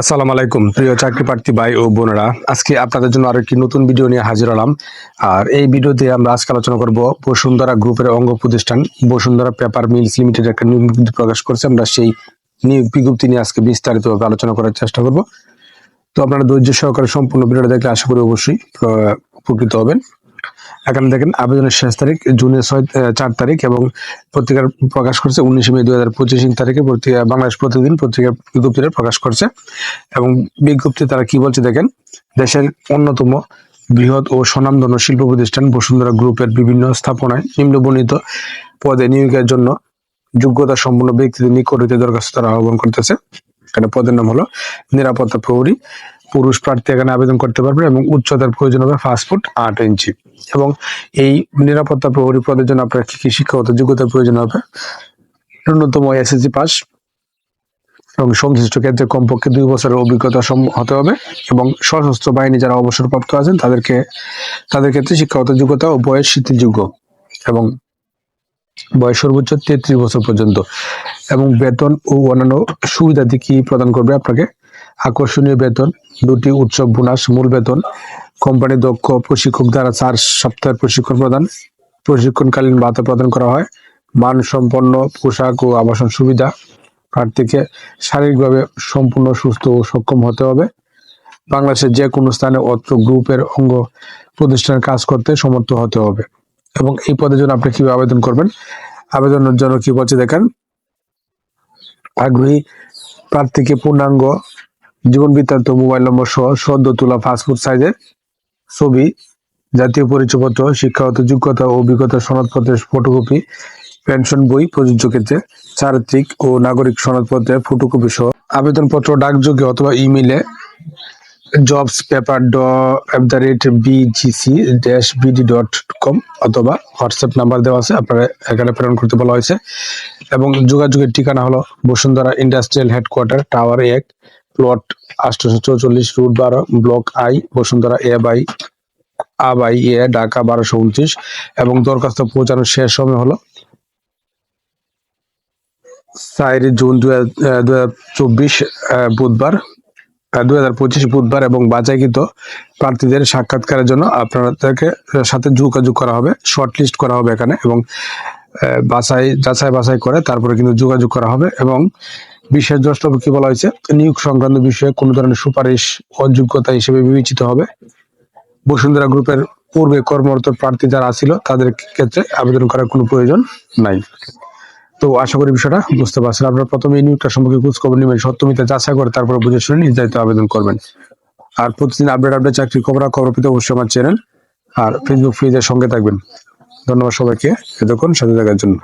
আসসালামু আলাইকুম, প্রিয় চাকরি প্রার্থী ভাই ও বোনেরা। আজকে আপনাদের জন্য আরও একটি নতুন ভিডিও নিয়ে হাজির হলাম। আর এই ভিডিওতে আমরা আজকে আলোচনা করব বসুন্ধরা গ্রুপের অঙ্গ প্রতিষ্ঠান, বসুন্ধরা পেপার মিলস লিমিটেড একটা নিয়োগ বিজ্ঞপ্তি প্রকাশ করছে। আমরা সেই নিয়োগ বিজ্ঞপ্তি নিয়ে আজকে বিস্তারিতভাবে আলোচনা করার চেষ্টা করব। তো আপনারা ধৈর্য সহকারে সম্পূর্ণ ভিডিওটা দেখলে আশা করি অবশ্যই উপকৃত হবেন। এখানে দেখেন আবেদনের শেষ তারিখ, জুনের ছয় চার তারিখ এবং পত্রিকার প্রকাশ করছে উনিশে মে দু হাজার পঁচিশ তারিখে পত্রিকা, বাংলাদেশ প্রতিদিন পত্রিকার বিজ্ঞপ্তিটা প্রকাশ করছে এবং বিজ্ঞপ্তি তারা কি বলছে দেখেন, দেশের অন্যতম বৃহৎ ও স্বনামধন্য শিল্প প্রতিষ্ঠান বসুন্ধরা গ্রুপের বিভিন্ন স্থাপনায় নিম্নবর্ণিত পদে নিয়োগের জন্য যোগ্যতা সম্পন্ন ব্যক্তিদের নিকট হইতে দরখাস্ত তারা আহ্বান করতেছে। এখানে পদের নাম হলো নিরাপত্তা প্রহরী পুরুষ প্রার্থী এখানে আবেদন করতে পারবে এবং উচ্চতার প্রয়োজন হবে ফাস্ট ফুট আট ইঞ্চি। এবং এই নিরাপত্তা প্রহরী পদের জন্য আপনার কি কি শিক্ষাগত যোগ্যতার প্রয়োজন হবে? ন্যূনতম এসএসসি পাস এবং সংশ্লিষ্ট ক্ষেত্রে কমপক্ষে দুই বছরের অভিজ্ঞতা হতে হবে এবং সশস্ত্র বাহিনী যারা অবসরপ্রাপ্ত আছেন, তাদেরকে, তাদের ক্ষেত্রে শিক্ষাগত যোগ্যতা ও বয়স স্বীকৃতিযোগ্য এবং বয়স সর্বোচ্চ তেত্রিশ বছর পর্যন্ত এবং বেতন ও অন্যান্য সুবিধাদি কি প্রদান করবে আপনাকে? আকর্ষণীয় বেতন, দুটি উৎসব বোনাস, মূল বেতন। কোম্পানি দক্ষ প্রশিক্ষক দ্বারা চার সপ্তাহের প্রশিক্ষণ প্রদান, প্রশিক্ষণকালীন ভাতা প্রদান করা হয়। মানসম্পন্ন পোশাক ও আবাসন সুবিধা। প্রার্থীকে শারীরিকভাবে সম্পূর্ণ সুস্থ ও সক্ষম হতে হবে। বাংলাদেশের যে কোনো স্থানে অত্র গ্রুপের অঙ্গ প্রতিষ্ঠানের কাজ করতে সমর্থ হতে হবে। এবং এই পদের জন্য আপনি কীভাবে আবেদন করবেন? আবেদনের জন্য কি বলছে দেখেন? আগ্রহী প্রার্থীকে পূর্ণাঙ্গ জীবন বৃত্তান্ত মোবাইল নম্বর সহ সদ্য তোলা পাসপোর্ট সাইজের ছবি, জাতীয় পরিচয়পত্র, শিক্ষাগত যোগ্যতা ও অভিজ্ঞতা সনদপত্রের ফটোকপি পেনশন বই, প্রযোজ্য ক্ষেত্রে চারিত্রিক ও নাগরিক সনদপত্রের ফটোকপি সহ আবেদনপত্র, ডাকযোগে অথবা ইমেলে জবস পেপার ড at the rate BGC dash dot com অথবা হোয়াটসঅ্যাপ নাম্বার দেওয়া আছে, আপনারা এখানে প্রেরণ করতে বলা হয়েছে। এবং যোগাযোগের ঠিকানা হলো বসুন্ধরা ইন্ডাস্ট্রিয়াল হেডকোয়ার্টার টাওয়ার এক প্লট আটশোশো চৌচল্লিশ রুট বারো block I, Bashundhara A by a by A, Dhaka বারোশো উনত্রিশ। এবং দরখাস্ত পৌঁছানোর শেষ সময় হলো চার জুন হাজার চব্বিশ বুধবার। দুই হাজার পঁচিশ বুধবার এবং বাছাইকৃত প্রার্থীদের সাক্ষাৎকারের জন্য আপনাদেরকে সাথে যোগাযোগ করা হবে শর্ট লিস্ট করা হবে এখানে এবং বাছাই যাচাই বাছাই করে তারপরে কিন্তু যোগাযোগ করা হবে এবং বিশেষ দ্রষ্টব্য কি বলা হয়েছে, নিয়োগ সংক্রান্ত বিষয়ে কোনো ধরনের সুপারিশ অযোগ্যতা হিসেবে বিবেচিত হবে। বসুন্ধরা গ্রুপের পূর্বে কর্মরত প্রার্থী যারা ছিল, তাদের ক্ষেত্রে আবেদন করার কোনো প্রয়োজন নাই। তো আশা করি বিষয়টা বুঝতে পারছেন। আপনারা প্রথমে এই নিয়োগটা সম্পর্কে খোঁজ খবর নেবেন সত্যমিতা যাচাই করে তারপরে বুঝে শুনে নির্ধারিত আবেদন করবেন। আর প্রতিদিন আপডেট আপডেট চাকরি খবর খবর পেতে অবশ্যই আমার চ্যানেল আর ফেসবুক পেজের সঙ্গে থাকবেন। ধন্যবাদ সবাইকে। এতক্ষণ সাথে থাকার জন্য।